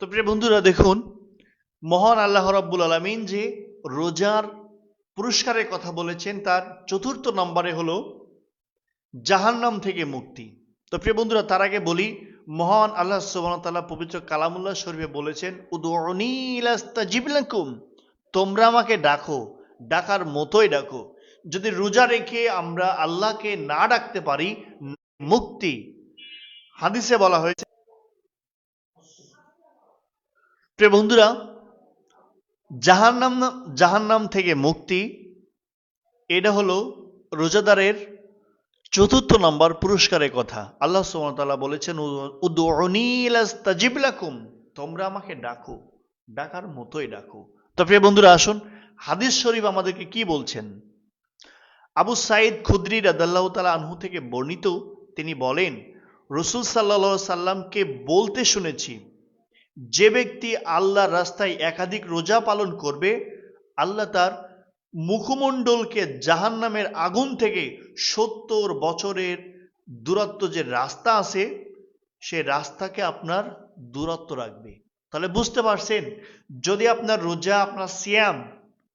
তো প্রিয় বন্ধুরা, দেখুন, মহান আল্লাহ রাব্বুল আলমিন যে রোজার পুরস্কারের কথা বলেছেন, তার চতুর্থ নম্বরে হলো জাহান্নাম থেকে মুক্তি। তো প্রিয় বন্ধুরা, তার আগে বলি, মহান আল্লাহ সুবাহতাল্লাহ পবিত্র কালামুল্লাহ শরীফে বলেছেন উদুম তোমরা আমাকে ডাকো, ডাকার মতোই ডাকো। যদি রোজা রেখে আমরা আল্লাহকে না ডাকতে পারি, মুক্তি। হাদিসে বলা হয়েছে প্রিয় বন্ধুরা, জাহান্নাম জাহান্নাম থেকে মুক্তি, এটা হলো রোজাদারের চতুর্থ নম্বর পুরস্কারের কথা। আল্লাহ সুমতাল্লাহ বলেছেন উদ্দিবলাকুম তোমরা আমাকে ডাকো, ডাকার মতোই ডাকো। তো প্রিয় বন্ধুরা, আসুন, হাদিস শরীফ আমাদেরকে কি বলছেন? আবু সাইদ খুদ্রি রাদাল্লাহ তালা আনহু থেকে বর্ণিত, তিনি বলেন, রসুল সাল্লা সাল্লামকে বলতে শুনেছি যে ব্যক্তি আল্লাহর রাস্তায় একাধিক রোজা পালন করবে, আল্লাহ তার মুখমণ্ডলকে জাহান নামের আগুন থেকে সত্তর বছরের দূরত্ব যে রাস্তা আছে, সে রাস্তাকে আপনার দূরত্ব রাখবে। তাহলে বুঝতে পারছেন, যদি আপনার রোজা, আপনার সিয়াম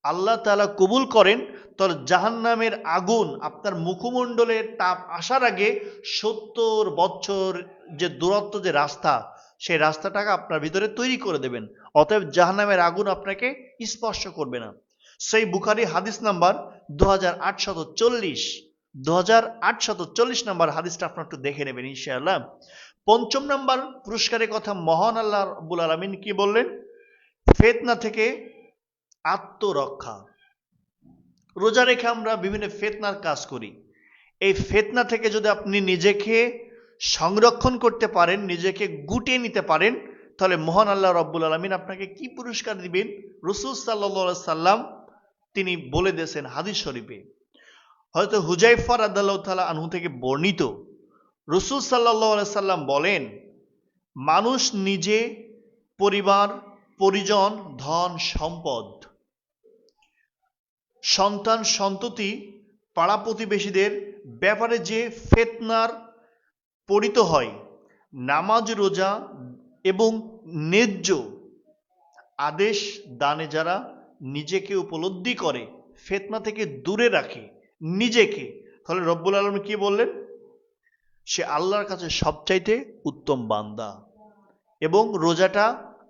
আল্লাহ তালা কবুল করেন, তাহলে জাহান নামের আগুন আপনার মুখমণ্ডলের তাপ আসার আগে সত্তর বছর যে দূরত্ব যে রাস্তা সেই রাস্তাটাকে আপনার ভিতরে তৈরি করে দেবেন। অতএব জাহান্নামের আগুন আপনাকে স্পর্শ করবে না। সেই বুখারি হাদিস নাম্বার দু হাজার আটশত চল্লিশ দু হাজার আটশত চল্লিশ নাম্বার হাদিসটা আপনার একটু দেখে নেবেন ইনশাআল্লাহ। পঞ্চম নাম্বার পুরস্কারের কথা মহান আল্লাহ রব্বুল আলমিন কি বললেন? ফেতনা থেকে আত্মরক্ষা। রোজা রেখে আমরা বিভিন্ন ফেতনার কাজ করি। এই ফেতনা থেকে যদি আপনি নিজেকে সংরক্ষণ করতে পারেন, নিজেকে গুটিয়ে নিতে পারেন, তাহলে মহান আল্লাহ রব্বুল আলমিন আপনাকে কি পুরস্কার দিবেন? রসুল সাল্লা সাল্লাম তিনি বলে দিয়েছেন হাদিস শরীফে। হয়তো হুজাইফার আদাল্লাহ তালা আনহু থেকে বর্ণিত, রসুল সাল্লাহ সাল্লাম বলেন, মানুষ নিজে পরিবার, পরিজন, ধন, সম্পদ, সন্তান, সন্ততি, পাড়া প্রতিবেশীদের ব্যাপারে যে ফেতনার পড়িত হয়। নামাজ, রোজা এবং ন্যায্য আদেশ দানে যারা নিজেকে উপলব্ধি করে, ফেতনা থেকে দূরে রাখে, নিজেকে। তাহলে রব্বুল আলম কি বললেন? সে আল্লাহর কাছে সবচাইতে উত্তম বান্দা এবং রোজাটা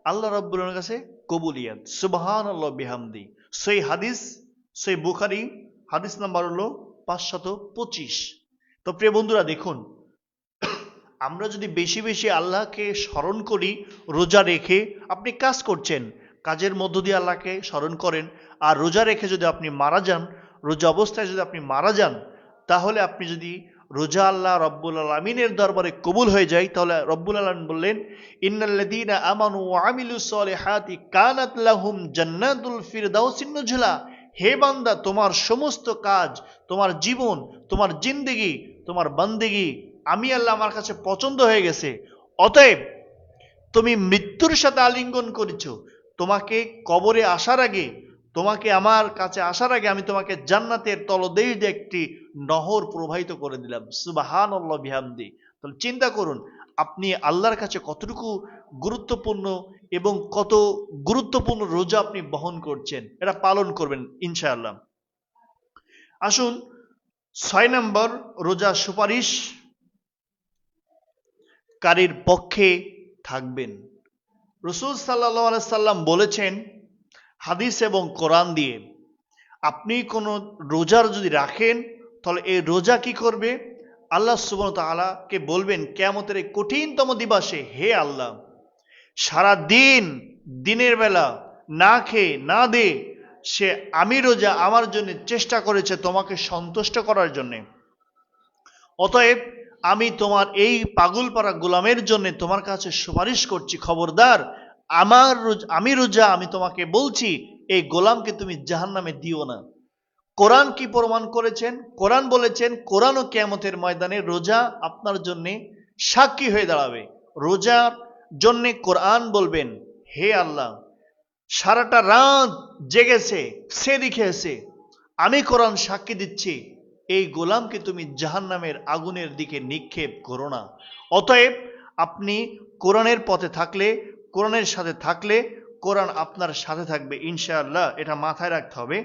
আল্লাহ রব্বুলের কাছে কবুলিয়াত। সুবাহান আল্লাহ বিহামদি। সেই হাদিস, সেই বুখারি, হাদিস নাম্বার হলো পাঁচশত পঁচিশ। তো প্রিয় বন্ধুরা, দেখুন আমরা যদি বেশি বেশি আল্লাহকে স্মরণ করি, রোজা রেখে আপনি কাজ করছেন, কাজের মধ্য দিয়ে আল্লাহকে স্মরণ করেন, আর রোজা রেখে যদি আপনি মারা যান, রোজা অবস্থায় যদি আপনি মারা যান, তাহলে আপনি যদি রোজা আল্লাহ রব্বুল আলমিনের দরবারে কবুল হয়ে যায় তাহলে রব্বুল আলম বললেন নুজলা। হে বান্দা, তোমার সমস্ত কাজ, তোমার জীবন, তোমার জিন্দেগি, তোমার বান্দেগি আমি আল্লাহ আমার কাছে পছন্দ হয়ে গেছে। অতএব, তুমি মৃত্যুর সাথে আলিঙ্গন করেছ। তোমাকে কবরে আসার আগে, তোমাকে আমার কাছে আসার আগে আমি তোমাকে জান্নাতের তলদেশ দিয়ে একটি নহর প্রবাহিত করে দিলাম। সুবাহান বিহামদি। তাহলে চিন্তা করুন, আপনি আল্লাহর কাছে কতটুকু গুরুত্বপূর্ণ এবং কত গুরুত্বপূর্ণ রোজা আপনি বহন করছেন, এটা পালন করবেন, ইনশাআল্লাহ। আসুন, ছয় নম্বর রোজা সুপারিশ কারীর পক্ষে থাকবেন। রসুল সাল্লাহ সাল্লাম বলেছেন হাদিস এবং কোরআন দিয়ে, আপনি কোনো রোজার যদি রাখেন, তাহলে এই রোজা কি করবে? আল্লাহ সুবন তালাকে বলবেন কেমতের এই কঠিনতম দিবসে হে আল্লাহ সারা দিন দিনের বেলা না খেয়ে, না দে সে আমি রোজা আমার জন্য চেষ্টা করেছে তোমাকে সন্তুষ্ট করার জন্যে। অতএব আমি তোমার এই পাগলপাড়া গোলামের জন্য তোমার কাছে সুপারিশ করছি, খবরদার। আমার আমি রোজা, আমি তোমাকে বলছি, এই গোলামকে তুমি জাহান নামে দিও না। কোরআন কি প্রমাণ করেছেন? কোরআন বলেছেন কোরআন ও কেয়ামতের ময়দানে রোজা আপনার জন্য সাক্ষী হয়ে দাঁড়াবে। রোজার জন্য কোরআন বলবেন, হে আল্লাহ, সারাটা রাত জেগেছে সে দেখেছে আমি কোরআন সাক্ষী দিচ্ছি এই গোলামকে তুমি জাহান নামের আগুনের দিকে নিক্ষেপ করো না। অতএব আপনি কোরআনের পথে থাকলে, কোরআনের সাথে থাকলে কোরআন আপনার সাথে থাকবে ইনশাআল্লাহ। এটা মাথায় রাখতে হবে।